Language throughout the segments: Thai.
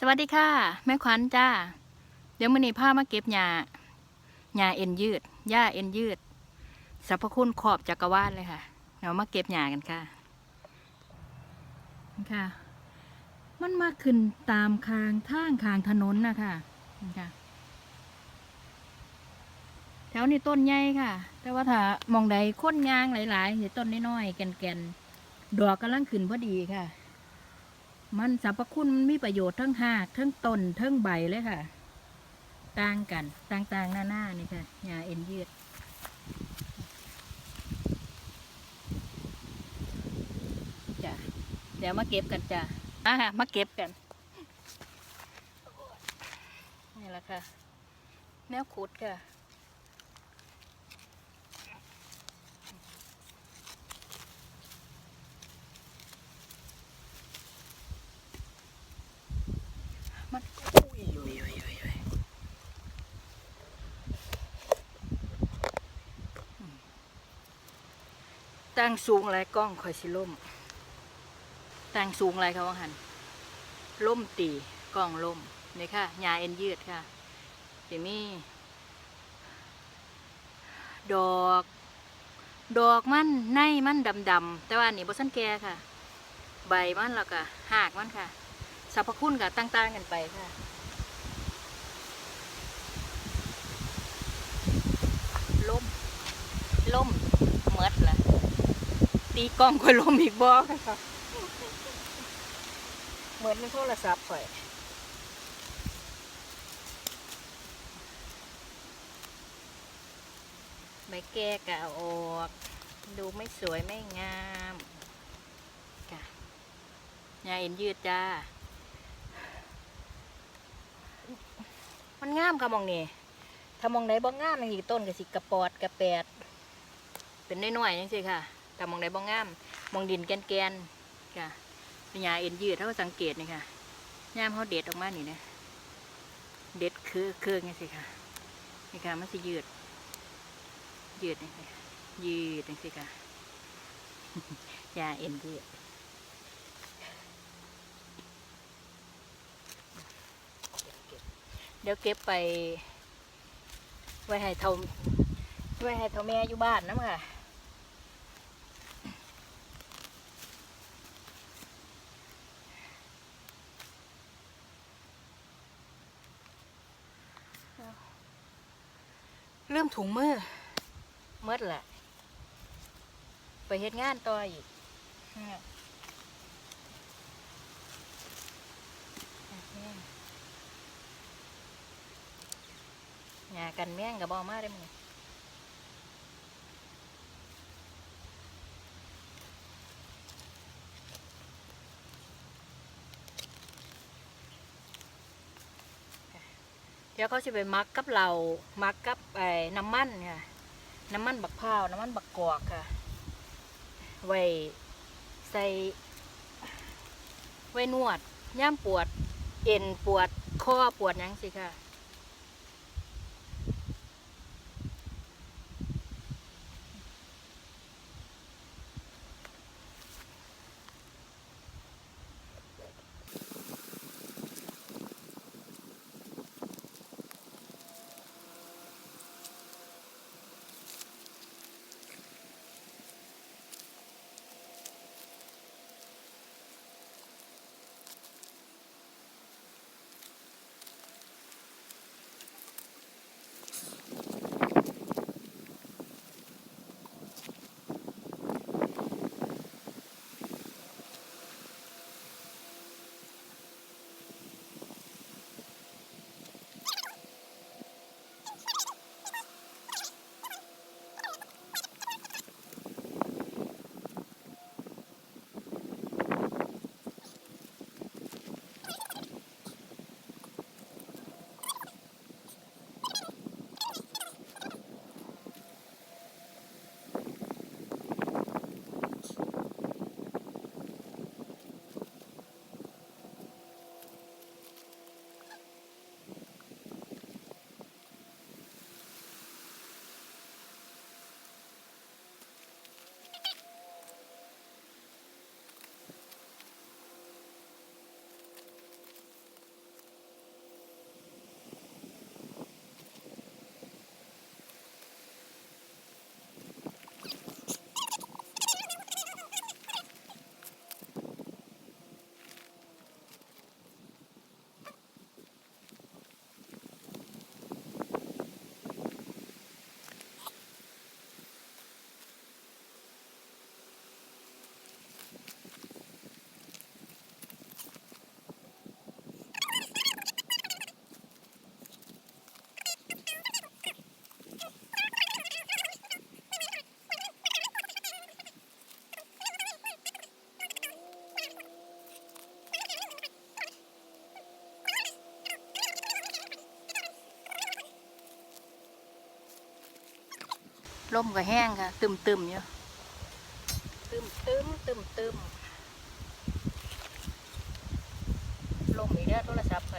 สวัสดีค่ะ แม่ขวัญจ้า เดี๋ยวมื้อนี้ามาเก็บหญ้าหญ้าเอ็นยืดหญ้าเอ็นยืดสรรพคุณขอบจักรวาลเลยค่ะเดี๋ยวมาเก็บหญ้ากันค่ะค่ะ มันมาขึ้นตามคางทางคางถนนนะคะค่ะแถวนี้ต้นใหญ่ค่ะ แต่ว่าถ้ามองใดค้นยางหลายๆเห็นต้นน้อยๆแก่นๆดอกกำลังขึ้นพอดีค่ะ มันสรรพคุณมันมีประโยชน์ทั้งหากทั้งต้นทั้งใบเลยค่ะ ต่างกัน ต่างๆ หน้าๆนี่ค่ะหญ้าเอ็นยืดจ้ะเดี๋ยวมาเก็บกันจ้ะอะมาเก็บกัน นี่แหละค่ะ แนวขุดค่ะ มันตั้งสูงไรกล้องคอยสิล่มตั้งสูงไรเขาว่าหันล่มตีกล้องล่มนี่ค่ะยาเอ็นยืดค่ะจะมีดอก ดอกมันในมันดำๆแต่ว่านนี่บสันแกค่ะ ใบมันแล้วก็หากมันค่ะ สรรพคุณกับต่างๆกันไปค่ะล่มล่มเมดละตีกล้องค่อยล่มอีกบ่ค่ะเหมือนในโทรศัพท์ข่อยใบแก้กะเอาออก ดูไม่สวยไม่งามค่ะยาเอ็นยืดจ้า มัน งามค่ะมองนี่ถ้ามองไหนบ่งามนอีกต้นก็สิกระปอดกระแปด เป็นน้อยๆจังซี่ค่ะแต่มองไหนบ่งามมองดินแกนๆค่ะเป็นหญ้าเอ็นยืดถ้าเราสังเกตนี่ค่ะยามเขาเด็ดออกมานี่นะเด็ดคือเครื่องนี่สิค่ะนี่ค่ะมันสิยืด ยืดนี่ค่ะยืดนี่สิค่ะหญ้าเอ็นยืด เดี๋ยวเก็บไป ไว้ให้เท่าไว้ให้เท่าแม่อยู่บ้านนะค่ะเริ่มถุงมือเมื่อแหละไปเฮ็ดงานต่ออีกเนี่ย หยากันแม่งกับบอมาได้มั้ยเดี๋ยวเขาจะไปมักกับเรามักกับไอ้น้ำมันค่ะ น้ำมันบักพร้าว น้ำมันบักกอกค่ะ ไว้ใส่ ไว้นวดย่ามปวด เอ็นปวดคอปวดยังสิค่ะ ลมก็แห้งค่ะ ตึมตึมๆอยู่ตึมตึมตึมตึมลมอีกแล้วโทรศัพท์ไป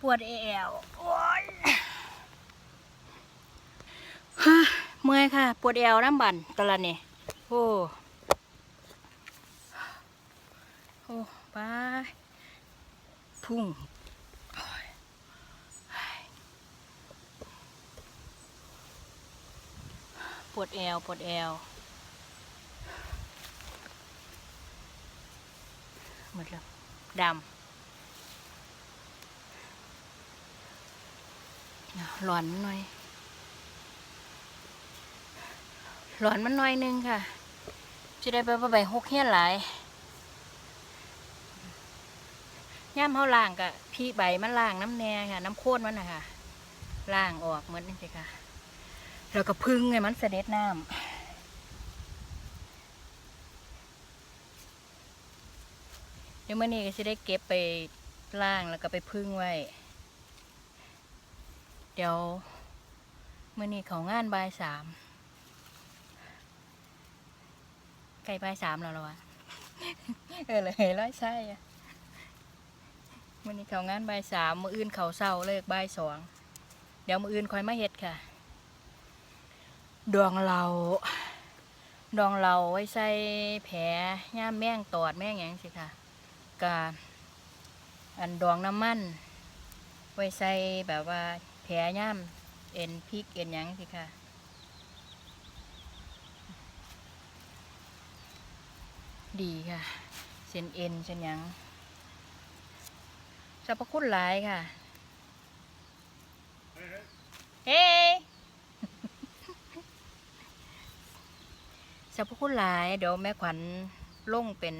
ปวดเอวโอ้ยฮ่าเมื่อยค่ะ ปวดเอวน้ำบันตะละเนี่ยโอ้โอ้ไปพุ่งปวดเอวปวดเอวหมดแล้วดำ หลอนมันหน่อย หลอนมันหน่อยหนึงค่ะจะได้ไปไปหกเฮี้ยนหลายย่ามเขาล่างกะพี่ใบมันล่างน้ำแน่ค่ะ น้ำโคตรมันนะคะล่างออกเหมือนนี่สิค่ะ แล้วก็พึ่งไงมันเสด็จน้ำเดี๋ยวมื่อนี้ก็จะได้เก็บไปล่างแล้วก็ไปพึ่งไว้ เดี๋ยวมื่อนี้เขางานบ่ายสามใกล้บ่ายสามแล้วหรอวะเออเลยร้อยใช่อะมื่อนี้เขางานบ่ายสามมืออื่นเขาเศร้าเลิกบ่ายสองเดี๋ยวมืออื่นคอยมาเฮ็ดค่ะดองเราดองเราไว้ใส่แผลย่ามแม่งตอดแม่งหยังสิค่ะกาอันดองน้ำมัน ไว้ใส่แบบว่า ลย่ำเอ็นพริกเอ็นยังสิค่ะ ดีค่ะเส้นเอ็นเส้นยังสรรพคุณหลายค่ะ เฮ้สรรพคุณหลาย เดี๋ยวแม่ขวัญลงเป็น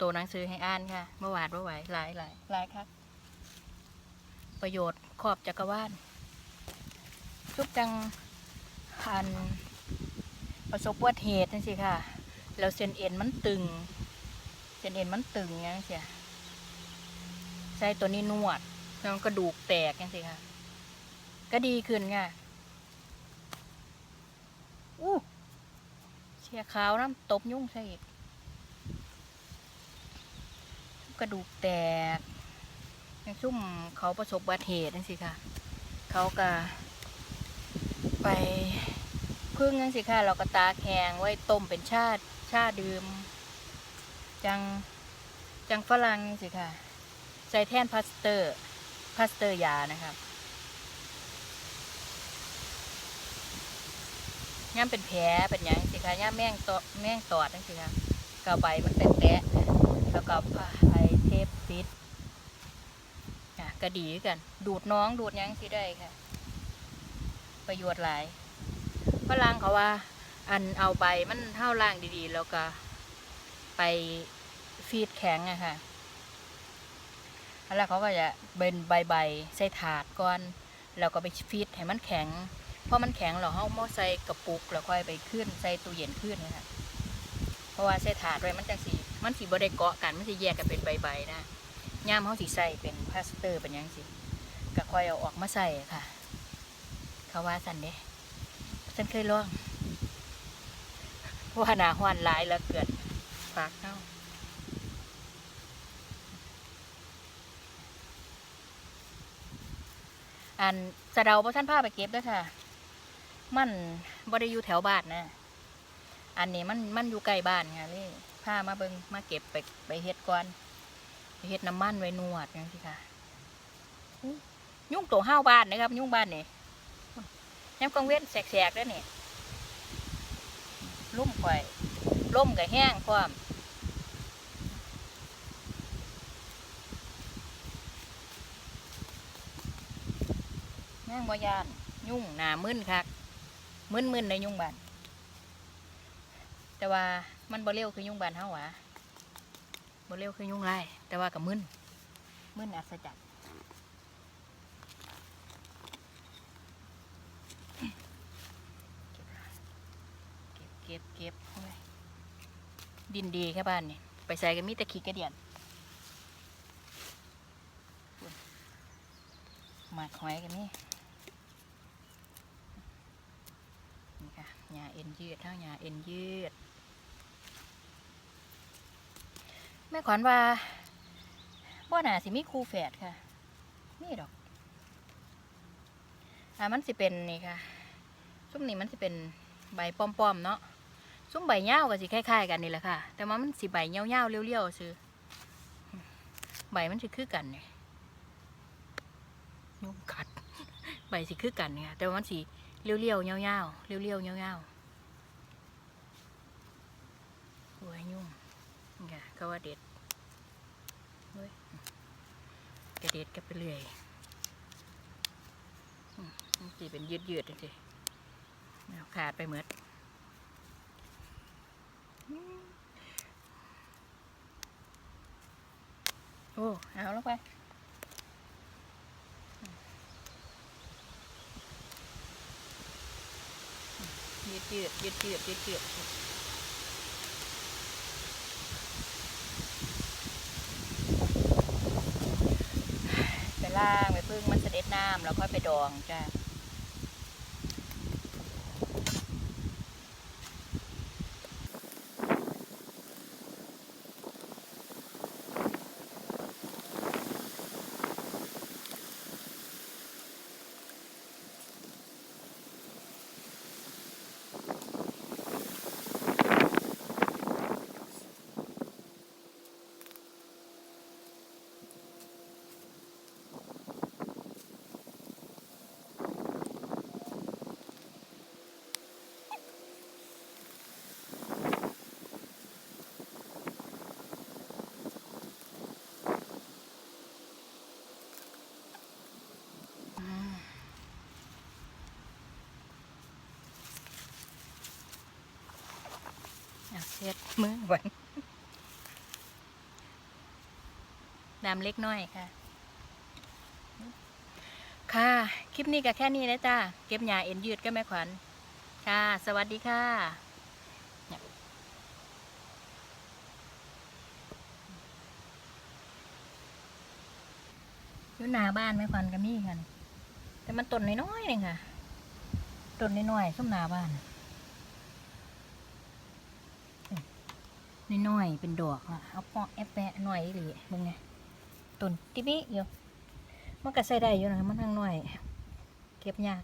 ตัวหนังสือให้อ่านค่ะ เมื่อวานเมื่อไหวหลายหลายหลายครับ ประโยชน์ขอบจักรวาลทุกจังอันประสบอุบัติเหตุนั่นสิค่ะ แล้วเส้นเอ็นมันตึง เส้นเอ็นมันตึงอย่างเสียใส่ตัวนี้นวดแล้วกระดูกแตกยังสิค่ะ ก็ดีขึ้นไงอู้เชียขาวน้ำตบยุ่งใส่อีก กระดูกแตก ยังซุ่มเขาประสบอุบัติเหตุนั่นสิค่ะเขาก็ไปพึ่งนั่นสิค่ะเราก็ตาแห้งไว้ต้มเป็นชาติชาดื่ม จังจังฝรั่งนี่สิค่ะใส่แท่นพาสเตอร์พาสเตอร์ยานะครับย่ามเป็นแผลเป็นยังสิค่ะย่ามแม่งตอแม่งตอดนั่นสิค่ะกเอาใบมันเป็นแปะแล้วก็ผ้าไอเทปปิด ก็ดีกัน ดูดน้องดูดยังสิได้ค่ะ ประโยชน์หลายฝรั่งเขาว่า อันเอาใบมันเท่าล่างดีๆ แล้วก็ ไปฟีดแข็งอะค่ะแล้วเขาก็จะเบนใบใบใส่ถาดก่อนแล้วก็ไปฟีดให้มันแข็งพอมันแข็งเราเอาหม้อใส่กระปุกแล้วค่อยไปขึ้นใส่ตู้เย็นขึ้นนะคะเพราะว่าใส่ถาดไว้มันจังสีมันสีบได้เกาะกันมันสีแยกกันเป็นใบๆนะ ย่ามเขาสีใส่เป็นพลาสเตอร์เป็นยังสิก็ค่อยเอาออกมาใส่ค่ะ เขาว่าสันเด้ฉันเคยลองเพราะว่าหนาหวานหลายแล้วเกิดปากเน่าอันสะเดาพราะท่านพาไปเก็บด้วยค่ะ มันบ่ได้อยู่แถวบ้านนะ อันนี้มันมันอยู่ใกล้บ้านค่ะนี่พามาเบิงมาเก็บไปไปเฮ็ดก่อน เฮ็ดน้ำมันไว้นวดจังสิค่ะ ยุ่งตัวห้าวบ้านนะครับ ยุ่งบ้านนี่ย้ำกลางเว้นแสกๆแล้วนี่ลุ่มข่อยล่มกับแห้งความแม่งบ่ยาน ยุ่งหนามึนคักมึนมึนในยุ่งบานแต่ว่ามันบ่เร็วคือยุ่งบานเฮาหวะ บ่เร็วคือยุ่งไรแต่ว่ากับมึนมึนอัศจรรย์เก็บเก็บเก็บโอ้ยดินดีแค่บ้านนี่ไปใส่กันมีแต่ขี้กระเดียนพุ่นหมากหอยกันนี่นี่ค่ะหญ้าเอ็นยืดเท่าหญ้าเอ็นยืด แม่ขวัญว่าบ่หนาสิมีครูแฝดค่ะนี่ดอกอ่ามันสิเป็นนี่ค่ะ ซุ้มนี่มันสิเป็นใบป้อมๆเนาะซุ้มใบเง่าก็สิคล้ายๆกันนี่แหละค่ะ แต่ว่ามันสิใบเง่าๆเลี้ยวๆซื้อใบมันสิคือกันเนี่ยยุ่งกัด ใบสิคือกันเนี่ยแต่ว่ามันสิเลี้ยวเลี้ยวๆเงาๆเลี้ยวเลี้ยวๆเงาๆโอ้ยยุ่งนี่ค่ะก็ว่าเด็ดเฮ้ย กระเด็ดกันไปเรื่อยสีเป็นยืดยืดๆจังสิเอาขาดไปเหมือดอืมโอ้ เอาแล้วไปยืดยืดยืดยืดยืดยืดไปล่างไปพึ่งมัน เด็ดน้ำแล้วค่อยไปดองจ้า เช็ดมือไว้ำเล็กน้อยค่ะ ค่ะ คลิปนี้ก็แค่นี้นะจ้าเก็บหญ้าเอ็นยืดก็แม่ขวัญ ค่ะ สวัสดีค่ะอยู่หน้าบ้านไม่ฟันก็มีค่ะนี่แต่มันต้นน้อยๆเองค่ะ ต้นน้อยๆส้มหน้าบ้าน น้อยๆเป็นดอกอะเอาปอกแอบแปะหน่อยหรือมึงไงต้นติบิอยู่มันก็ใส่ได้อยู่นะมันทั้งน้อย เก็บยาก